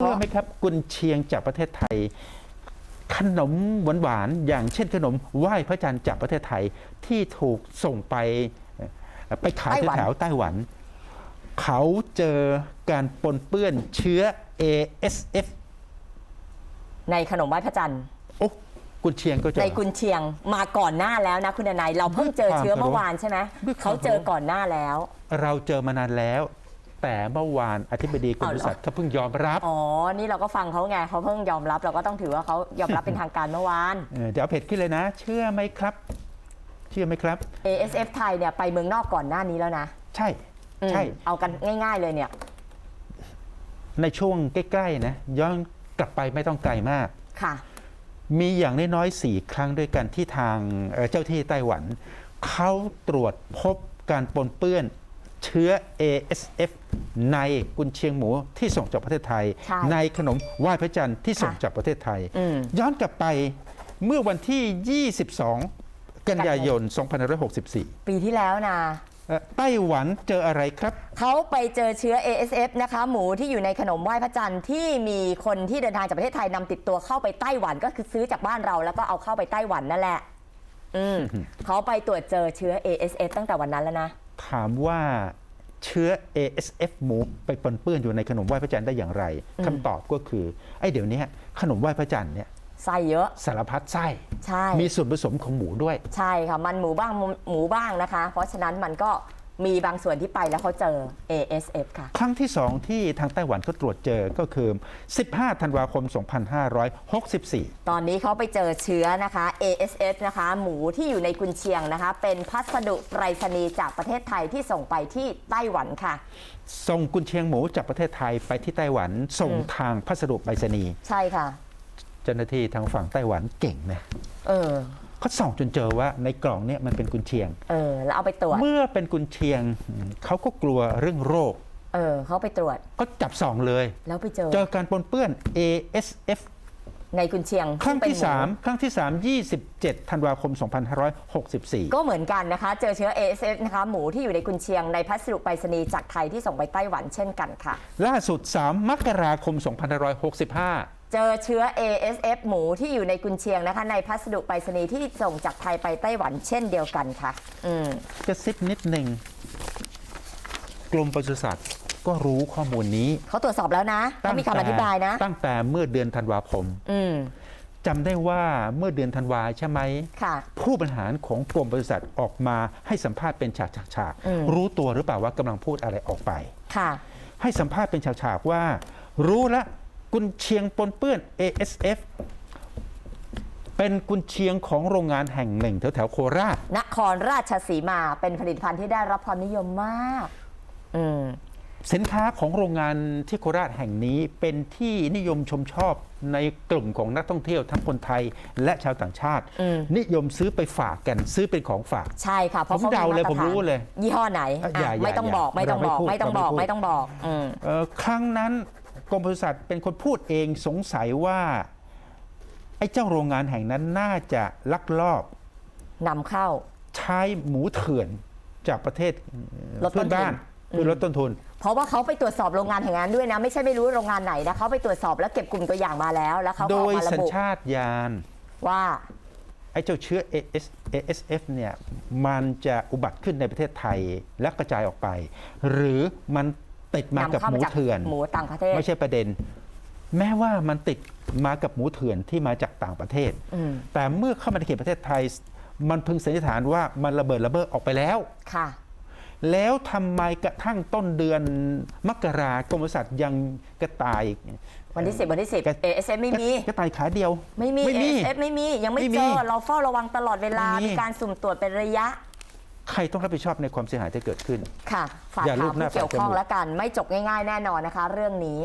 เชื่อไหมครับกุนเชียงจากประเทศไทย ขนมหวานๆอย่างเช่นขนมไหว้พระจันทร์จากประเทศไทยที่ถูกส่งไปเอ่อไปขายไต้หวันแถวๆไต้หวัน เขาเจอการปนเปื้อนเชื้อ ASF ในขนมไหว้พระจันทร์โอ้กุนเชียงก็เจอในกุนเชียงมาก่อนหน้าแล้วนะคุณนายเราเพิ่งเจอเชื้อเมื่อวานใช่ไหมด้วยความเขาเจอก่อนหน้าแล้ว เราเจอมานานแล้ว แต่เมื่อวานอธิบดีกรมเอาบเหรอริษัทเขาเพิ่งยอมรับ อ๋อ นี่เราก็ฟังเขาไงเขาเพิ่งยอมรับ เราก็ต้องถือว่าเขายอมรับเป็นทางการเมื่อวานเออเดี๋ยวเอาเพจขึ้นเลยนะ เชื่อไหมครับ เชื่อไหมครับ ASF ไทยเนี่ยไปเมืองนอกก่อนหน้านี้แล้วนะ ใช่อืมใช่ เอากันง่าย ๆเลยเนี่ย ในช่วงใกล้ๆนะย้อนกลับไปไม่ต้องไกลมากค่ะ มีอย่างน้อยๆสี่ครั้งด้วยกันที่ทางเอ่อเจ้าที่ไต้หวันเขาตรวจพบการปนเปื้อน เชื้อ ASF ในกุนเชียงหมูที่ส่งจากประเทศไทย ใช่ในขนมไหว้พระจันทร์ที่ส่งค่ะจากประเทศไทย อืมย้อนกลับไปเมื่อวันที่ 22 กันยายน 2564ปีที่แล้วนะ เอ่อไต้หวันเจออะไรครับ เขาไปเจอเชื้อ ASF นะคะ หมูที่อยู่ในขนมไหว้พระจันทร์ที่มีคนที่เดินทางจากประเทศไทยนำติดตัวเข้าไปไต้หวันก็คือซื้อจากบ้านเราแล้วก็เอาเข้าไปไต้หวันนั่นแหละ อืมเขาไปตรวจเจอเชื้อ ASF ตั้งแต่วันนั้นแล้วนะ ถามว่าเชื้อ ASF หมูไปปนเปื้อนอยู่ในขนมไหว้พระจันทร์ได้อย่างไรอืมคำตอบก็คือไอ้เดี๋ยวนี้ขนมไหว้พระจันทร์เนี่ยไส้เยอะสารพัดไส้ใช่มีส่วนผสมของหมูด้วย ใช่ค่ะมันหมูบ้างหมูบ้างนะคะ เพราะฉะนั้นมันก็ มีบางส่วนที่ไปแล้วเขาเจอ ASF ค่ะ ครั้งที่สองที่ทางไต้หวันก็ตรวจเจอก็คือ 15 ธันวาคม 2564 ตอนนี้เขาไปเจอเชื้อนะคะ ASF นะคะ หมูที่อยู่ในกุนเชียงนะคะ เป็นพัสดุไปรษณีย์จากประเทศไทยที่ส่งไปที่ไต้หวันค่ะ ส่งกุนเชียงหมูจากประเทศไทยไปที่ไต้หวัน ส่งอืมทางพัสดุไปรษณีย์ใช่ค่ะ เจ้าหน้าที่ทางฝั่งไต้หวันเก่งนะเออ เขาส่องจนเจอว่าในกล่องเนี่ยมันเป็นกุนเชียง เออ แล้วเอาไปตรวจ เมื่อเป็นกุนเชียงเขาก็กลัวเรื่องโรค เออ เขาไปตรวจ ก็จับส่องเลย แล้วไปเจอ เจอการปนเปื้อน ASF ในกุนเชียงครั้งที่ซึ่เป็นหมู3ครั้งที่ 3 27 ธันวาคม 2564 ก็เหมือนกันนะคะ เจอเชื้อ ASF นะคะหมูที่อยู่ในกุนเชียงในพัสดุไปรษณีย์จากไทยที่ส่งไปไต้หวันเช่นกันค่ะ ล่าสุด 3 มกราคม 2565 เจอเชื้อ ASF หมูที่อยู่ในกุนเชียงนะคะ ในพัสดุไปรษณีย์ที่ส่งจากไทยไปไต้หวันเช่นเดียวกันค่ะ อืม กระซิบนิดหนึ่งกรมปศุสัตว์ก็รู้ข้อมูลนี้เขาตรวจสอบแล้วนะเขามีคำอธิบายนะ ตั้งแต่เมื่อเดือนธันวาคมอืม จำได้ว่าเมื่อเดือนธันวาใช่ไหม ค่ะ ผู้บริหารของกรมปศุสัตว์ออกมาให้สัมภาษณ์เป็นฉากๆอืมๆรู้ตัวหรือเปล่าว่ากำลังพูดอะไรออกไป ค่ะ ให้สัมภาษณ์เป็นฉากๆว่า รู้ละ กุนเชียงปนเปื้อน ASF เป็นกุนเชียงของโรงงานแห่งหนึ่งแถวๆโคราช นครราชสีมาเป็นผลิตภัณฑ์ที่ได้รับความนิยมมาก อืมสินค้าของโรงงานที่โคราชแห่งนี้เป็นที่นิยมชมชอบในกลุ่มของนักท่องเที่ยวทั้งคนไทยและชาวต่างชาติอืมนิยมซื้อไปฝากกันซื้อเป็นของฝาก ใช่ค่ะเพราะผมเดาเลยขผมรู้เลย ยี่ห้อไหนอะอย่าอะอย่าไม่ต้องอย่าบอกไม่ต้องบอกเราไม่พูดไม่ต้องบอกเราไม่พูดไม่ต้องบอกอืมเอ่อครั้งนั้น กรมปศุสัตว์เป็นคนพูดเองสงสัยว่าไอ้เจ้าโรงงานแห่งนั้นน่าจะลักลอบนำเข้าใช้หมูเถื่อนจากประเทศลดต้เพื่อนนทุนบ้านอืมเพื่อลดต้นทุน เพราะว่าเขาไปตรวจสอบโรงงานแห่งนั้นด้วยนะ ไม่ใช่ไม่รู้โรงงานไหนนะเขาไปตรวจสอบแล้วเก็บกลุ่มตัวอย่างมาแล้ว แล้วเขาก็โดออกยมาระสัญบุชาตญาณว่าไอ้เจ้าเชื้อ AS ASF เนี่ยมันจะอุบัติขึ้นในประเทศไทยและกระจายออกไป หรือมัน ติดมากับนำเข้าหมูมาจากเถื่อน หมูต่างประเทศ ไม่ใช่ประเด็น แม้ว่ามันติดมากับหมูเถื่อนที่มาจากต่างประเทศอืมแต่เมื่อเข้ามาในเขตประเทศไทย มันพึงสันนิษฐานว่ามันระเบิดระเบ้อออกไปแล้วค่ะ แล้วทำไมกระทั่งต้นเดือนมกรากรมปศุสัตว์ยังกระต่ายวันที่10วันที่กระ10 ASF ไม่มีกระต่ายขาเดียว ไม่มีไม่มี ASF ไม่มียังไม่ไม่มีเจอเราเฝ้าระวังตลอดเวลาไม่มีมีการสุ่มตรวจเป็นระยะ ใครต้องรับผิดชอบในความเสียหายที่เกิดขึ้น ค่ะ ฝากอย่าถาลูมบหน้าผู้เกี่ยวฝากจมูข้องแล้วกัน ไม่จบง่ายๆแน่นอนนะคะ เรื่องนี้